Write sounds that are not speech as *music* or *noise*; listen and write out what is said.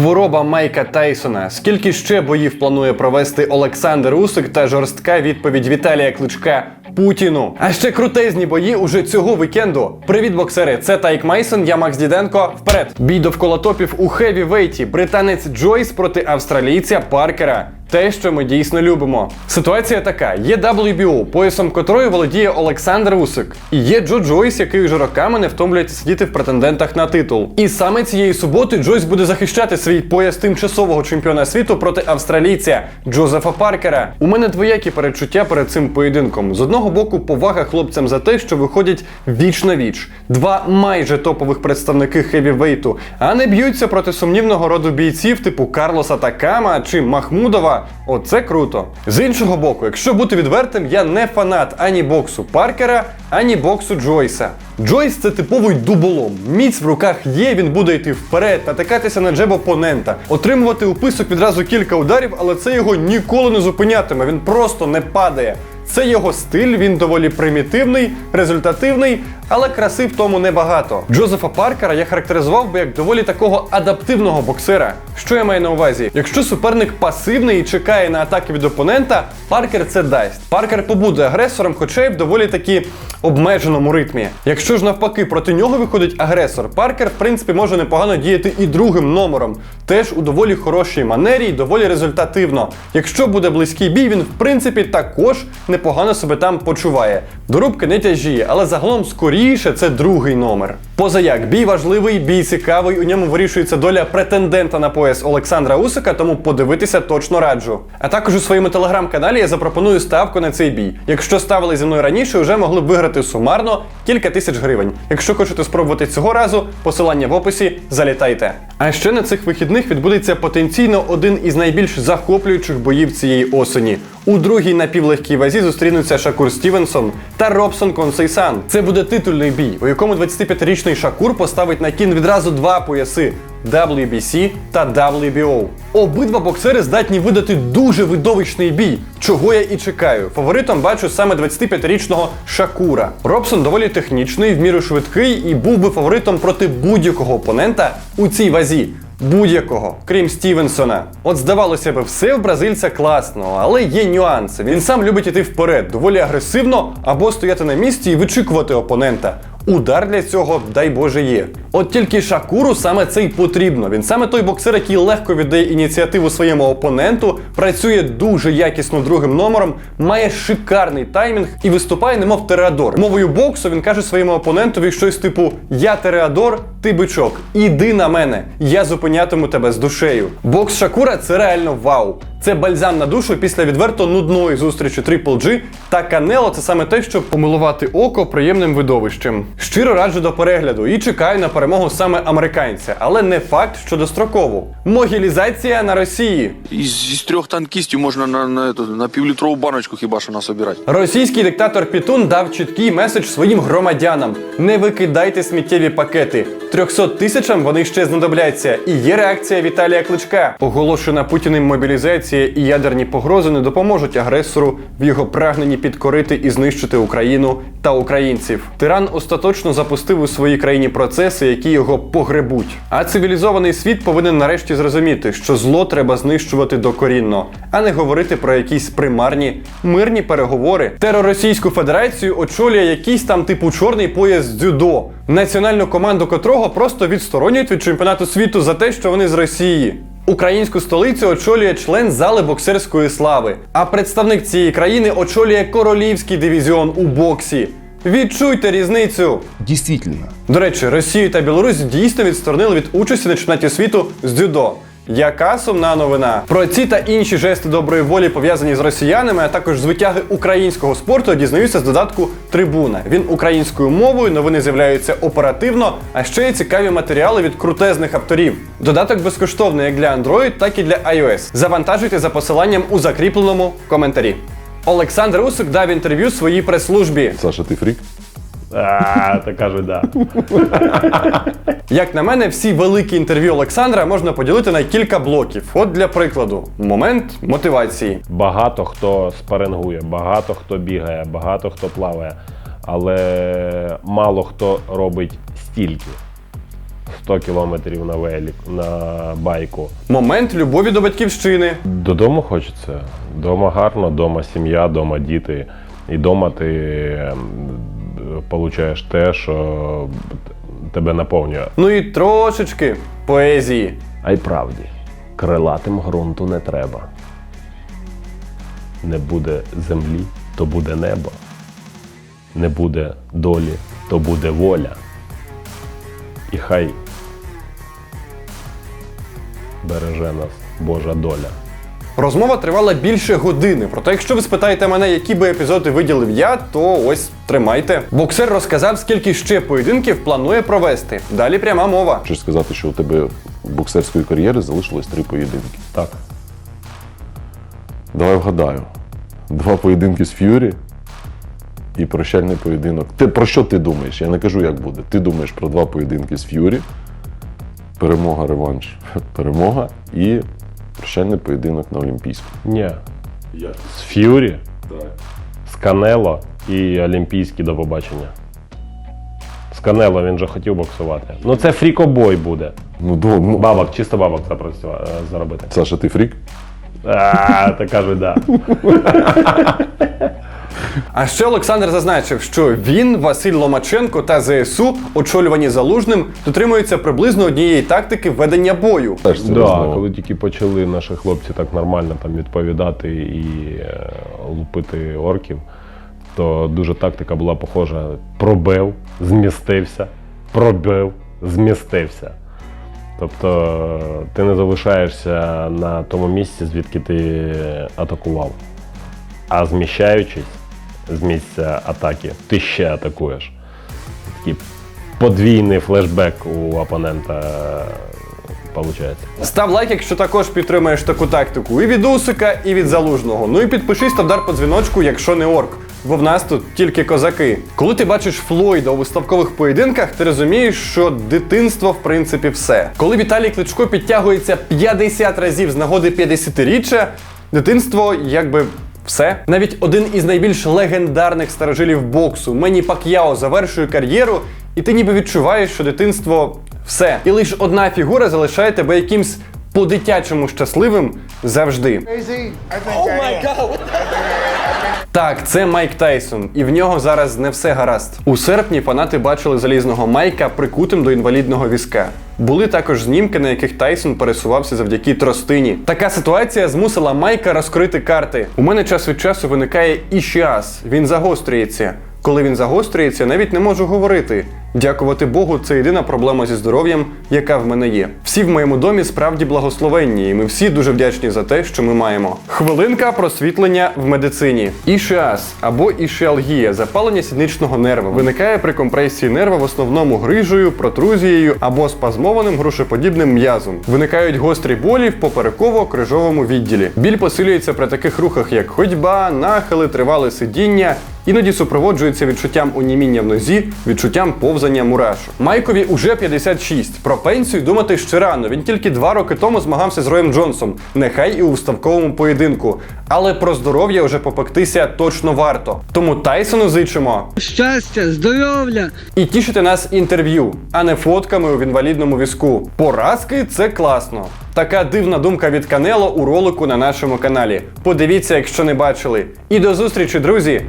Хвороба Майка Тайсона. Скільки ще боїв планує провести Олександр Усик та жорстка відповідь Віталія Кличка Путіну. А ще крутезні бої уже цього вікенду. Привіт, боксери! Це Тайк Майсон, я Макс Діденко. Вперед! Бій довкола топів у хеві-вейті. Британець Джойс проти австралійця Паркера. Те, що ми дійсно любимо. Ситуація така: є WBO, поясом котрої володіє Олександр Усик, і є Джо Джойс, який вже роками не втомлюється сидіти в претендентах на титул. І саме цієї суботи Джойс буде захищати свій пояс тимчасового чемпіона світу проти австралійця Джозефа Паркера. У мене двоякі передчуття перед цим поєдинком. З одного боку, повага хлопцям за те, що виходять віч на віч. Два майже топових представники хевівейту, а не б'ються проти сумнівного роду бійців типу Карлоса Такама чи Махмудова. Оце круто. З іншого боку, якщо бути відвертим, я не фанат ані боксу Паркера, ані боксу Джойса. Джойс це типовий дуболом. Міць в руках є, він буде йти вперед, натикатися на джеб опонента, отримувати у писок відразу кілька ударів, але це його ніколи не зупинятиме. Він просто не падає. Це його стиль, він доволі примітивний, результативний, але краси в тому небагато. Джозефа Паркера я характеризував би як доволі такого адаптивного боксера. Що я маю на увазі? Якщо суперник пасивний і чекає на атаки від опонента, Паркер це дасть. Паркер побуде агресором, хоча й в доволі таки обмеженому ритмі. Якщо ж навпаки проти нього виходить агресор, Паркер, в принципі, може непогано діяти і другим номером, теж у доволі хорошій манері і доволі результативно. Якщо буде близький бій, він в принципі також непогано себе там почуває. Дорубки не тяжіє, але загалом скоріше це другий номер. Позаяк, бій важливий, бій цікавий. У ньому вирішується доля претендента на пояс Олександра Усика, тому подивитися точно раджу. А також у своєму телеграм-каналі я запропоную ставку на цей бій. Якщо ставили зі мною раніше, вже могли б виграти сумарно кілька тисяч гривень. Якщо хочете спробувати цього разу, посилання в описі, залітайте. А ще на цих вихідних відбудеться потенційно один із найбільш захоплюючих боїв цієї осені. У другій напівлегкій вазі зустрінуться Шакур Стівенсон та Робсон Консейсан. Це буде титульний бій, у якому 25-річний Шакур поставить на кін відразу два пояси. WBC та WBO. Обидва боксери здатні видати дуже видовищний бій, чого я і чекаю. Фаворитом бачу саме 25-річного Шакура. Робсон доволі технічний, в міру швидкий і був би фаворитом проти будь-якого опонента у цій вазі. Будь-якого, крім Стівенсона. От здавалося б, все в бразильця класно, але є нюанси. Він сам любить іти вперед, доволі агресивно або стояти на місці і вичікувати опонента. Удар для цього, дай Боже, є. От тільки Шакуру саме це й потрібно. Він саме той боксер, який легко віддає ініціативу своєму опоненту, працює дуже якісно другим номером, має шикарний таймінг і виступає, немов Тереадор. Мовою боксу він каже своєму опонентові щось типу: Я Тереадор, ти бичок, іди на мене, я зупинятиму тебе з душею. Бокс Шакура це реально вау. Це бальзам на душу після відверто нудної зустрічі Triple G та Канело це саме те, щоб помилувати око приємним видовищем. Щиро раджу до перегляду і чекаю на перемогу саме американця, але не факт, що достроково. Могілізація на Росії. Из, из трех танкистів можна на, на, эту, на півлітрову баночку хіба що насобирати. Російський диктатор Пітун дав чіткий меседж своїм громадянам: не викидайте сміттєві пакети. 300 тисячам вони ще знадобляться. І є реакція Віталія Кличка. Оголошена Путіним мобілізація і ядерні погрози не допоможуть агресору в його прагненні підкорити і знищити Україну та українців. Тиран остаточно запустив у своїй країні процеси, які його погребуть. А цивілізований світ повинен нарешті зрозуміти, що зло треба знищувати докорінно, а не говорити про якісь примарні мирні переговори. Тероросійську федерацію очолює якийсь там типу чорний пояс дзюдо, національну команду котрого просто відсторонюють від чемпіонату світу за те, що вони з Росії. Українську столицю очолює член зали боксерської слави, а представник цієї країни очолює королівський дивізіон у боксі. Відчуйте різницю! Дійсно. До речі, Росію та Білорусь дійсно відсторонили від участі на чемпіонаті світу з дзюдо. Яка сумна новина про ці та інші жести доброї волі пов'язані з росіянами, а також з витяги українського спорту, дізнаюся з додатку Трибуна. Він українською мовою, новини з'являються оперативно, а ще й цікаві матеріали від крутезних авторів. Додаток безкоштовний як для Android, так і для iOS. Завантажуйте за посиланням у закріпленому коментарі. Олександр Усик дав інтерв'ю своїй прес-службі. Саша, ты фрик? А, то кажуть, да. Як на мене, всі великі інтерв'ю Олександра можна поділити на кілька блоків. От для прикладу, момент мотивації. Багато хто спарингує, багато хто бігає, багато хто плаває, але мало хто робить стільки. 100 кілометрів на велик, на байку. Момент любові до батьківщини. Додому хочеться. Дома гарно, дома сім'я, дома діти. І дома ти ем, получаєш те, що тебе наповнює. Ну і трошечки поезії. А й правді, крилатим ґрунту не треба. Не буде землі, то буде небо. Не буде долі, то буде воля. І хай береже нас Божа доля. Розмова тривала більше години. Проте, якщо ви спитаєте мене, які би епізоди виділив я, то ось тримайте. Боксер розказав, скільки ще поєдинків планує провести. Далі пряма мова. Хочеш сказати, що у тебе боксерської кар'єри залишилось три поєдинки. Так. Давай вгадаю. Два поєдинки з Ф'юрі і прощальний поєдинок. Ти про що ти думаєш? Я не кажу, як буде. Ти думаєш про два поєдинки з Ф'юрі, перемога, реванш, *laughs* перемога і прощальний поєдинок на Олімпійську. Ні. З Ф'юрі, з Канело і Олімпійський до побачення. З Канело він же хотів боксувати. Ну це фрікобой буде. Ну, до, ну Бабок, чисто бабок е, заробити. Саша, ти фрік? А, так кажуть, да. *laughs* А ще Олександр зазначив, що він, Василь Ломаченко та ЗСУ, очолювані залужним, дотримуються приблизно однієї тактики ведення бою. Теж це Да, коли тільки почали наші хлопці так нормально там відповідати і е, лупити орків, то дуже тактика була похожа: пробив, змістився, пробив, змістився. Тобто е, ти не залишаєшся на тому місці, звідки ти атакував. А зміщаючись з місця атаки, ти ще атакуєш. Такий подвійний флешбек у опонента виходить. Став лайк, якщо також підтримаєш таку тактику і від Усика, і від залужного. Ну і підпишись та вдар по дзвіночку, якщо не орк. Бо в нас тут тільки козаки. Коли ти бачиш Флойда у виставкових поєдинках, ти розумієш, що дитинство в принципі все. Коли Віталій Кличко підтягується 50 разів з нагоди 50-річчя, дитинство якби. Все. Навіть один із найбільш легендарних старожилів боксу Мені Пак'яо завершує кар'єру, і ти ніби відчуваєш, що дитинство все. І лише одна фігура залишає тебе якимсь по-дитячому щасливим завжди. Так, це Майк Тайсон, і в нього зараз не все гаразд. У серпні фанати бачили залізного Майка прикутим до інвалідного візка. Були також знімки, на яких Тайсон пересувався завдяки тростині. Така ситуація змусила Майка розкрити карти. У мене час від часу виникає ішіас. Він загострюється. Коли він загострюється, навіть не можу говорити. Дякувати Богу, це єдина проблема зі здоров'ям, яка в мене є. Всі в моєму домі справді благословенні, і ми всі дуже вдячні за те, що ми маємо. Хвилинка просвітлення в медицині. Ішіас або ішіалгія, запалення сідничного нерва, виникає при компресії нерва в основному грижею, протрузією або спазмованим грушеподібним м'язом. Виникають гострі болі в попереково-крижовому відділі. Біль посилюється при таких рухах, як ходьба, нахили, тривале сидіння. Іноді супроводжується відчуттям оніміння в нозі, відчуттям повзання мурашок. Майкові уже 56. Про пенсію думати ще рано. Він тільки два роки тому змагався з Роєм Джонсом, нехай і у вставковому поєдинку. Але про здоров'я вже попектися точно варто. Тому Тайсону зичимо щастя, здоров'я. і тішити нас інтерв'ю, а не фотками в інвалідному візку. Поразки це класно. Така дивна думка від Канело у ролику на нашому каналі. Подивіться, якщо не бачили. І до зустрічі, друзі!